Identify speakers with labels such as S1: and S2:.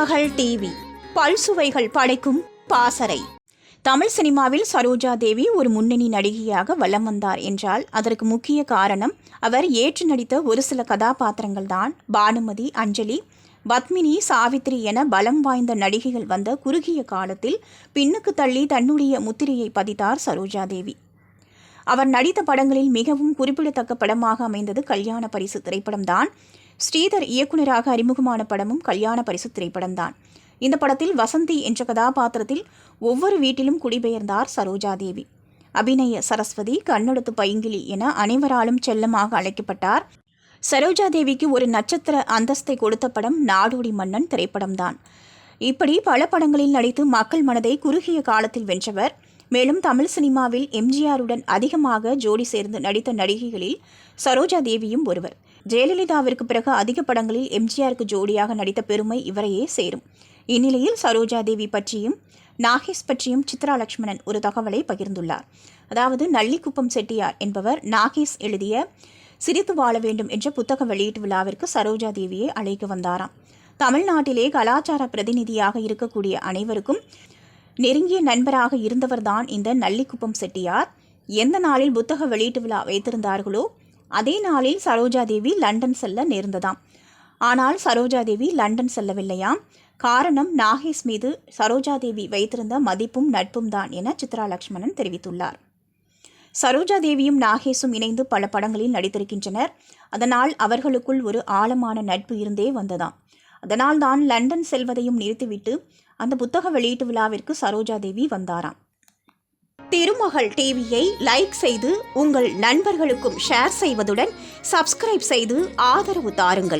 S1: மகள் டிவி. பல்சுவைகள் படைக்கும் பாசறை. தமிழ் சினிமாவில் சரோஜா தேவி ஒரு முன்னணி நடிகையாக வலம் வந்தார் என்றால் அதற்கு முக்கிய காரணம் அவர் ஏற்று நடித்த ஒரு சில கதாபாத்திரங்கள் தான். பானுமதி அஞ்சலி பத்மினி சாவித்ரி என பலம் வாய்ந்த நடிகைகள் வந்த குறுகிய காலத்தில் பின்னுக்கு தள்ளி தன்னுடைய முத்திரையை பதித்தார் சரோஜா தேவி. அவர் நடித்த படங்களில் மிகவும் குறிப்பிடத்தக்க படமாக அமைந்தது கல்யாண பரிசு திரைப்படம்தான். ஸ்ரீதர் இயக்குனராக அறிமுகமான படமும் கல்யாண பரிசு திரைப்படம்தான். இந்த படத்தில் வசந்தி என்ற கதாபாத்திரத்தில் ஒவ்வொரு வீட்டிலும் குடிபெயர்ந்தார் சரோஜா தேவி அபிநய சரஸ்வதி கண்ணெடுத்து பைங்கிலி என அனைவராலும் செல்லமாக அழைக்கப்பட்டார். சரோஜா தேவிக்கு ஒரு நட்சத்திர அந்தஸ்தை கொடுத்த படம் நாடோடி மன்னன் திரைப்படம்தான். இப்படி பல படங்களில் நடித்து மக்கள் மனதை குறுகிய காலத்தில் வென்றவர். மேலும் தமிழ் சினிமாவில் எம்ஜிஆருடன் அதிகமாக ஜோடி சேர்ந்து நடித்த நடிகைகளில் சரோஜா தேவியும் ஒருவர். ஜெயலலிதாவிற்கு பிறகு அதிக படங்களில் எம்ஜிஆருக்கு ஜோடியாக நடித்த பெருமை இவரையே சேரும். இந்நிலையில் சரோஜா தேவி பற்றியும் நாகேஷ் பற்றியும் சித்ரா லட்சுமணன் ஒரு தகவலை பகிர்ந்துள்ளார். அதாவது நள்ளிக்குப்பம் செட்டியார் என்பவர் நாகேஷ் எழுதிய சிரித்து வாழ வேண்டும் என்ற புத்தக வெளியீட்டு விழாவிற்கு சரோஜா தேவியை அழைக்க வந்தாராம். தமிழ்நாட்டிலே கலாச்சார பிரதிநிதியாக இருக்கக்கூடிய அனைவருக்கும் நெருங்கிய நண்பராக இருந்தவர்தான் இந்த நல்லிக்குப்பம் செட்டியார். எந்த நாளில் புத்தக வெளியீட்டு விழா வைத்திருந்தார்களோ அதே நாளில் சரோஜா தேவி லண்டன் செல்ல நேர்ந்ததாம். ஆனால் சரோஜா தேவி லண்டன் செல்லவில்லையாம். காரணம் நாகேஷ் மீது சரோஜா தேவி வைத்திருந்த மதிப்பும் நட்பும் தான் என சித்ரா லக்ஷ்மணன் தெரிவித்துள்ளார். சரோஜா தேவியும் நாகேஷும் இணைந்து பல படங்களில் நடித்திருக்கின்றனர். அதனால் அவர்களுக்குள் ஒரு ஆழமான நட்பு இருந்தே வந்ததாம். அதனால் தான் லண்டன் செல்வதையும் நிறுத்திவிட்டு அந்த புத்தக வெளியீட்டு விழாவிற்கு சரோஜா தேவி வந்தாராம். திருமகள் டிவியை லைக் செய்து உங்கள் நண்பர்களுக்கும் ஷேர் செய்வதுடன் சப்ஸ்கிரைப் செய்து ஆதரவு தாருங்கள்.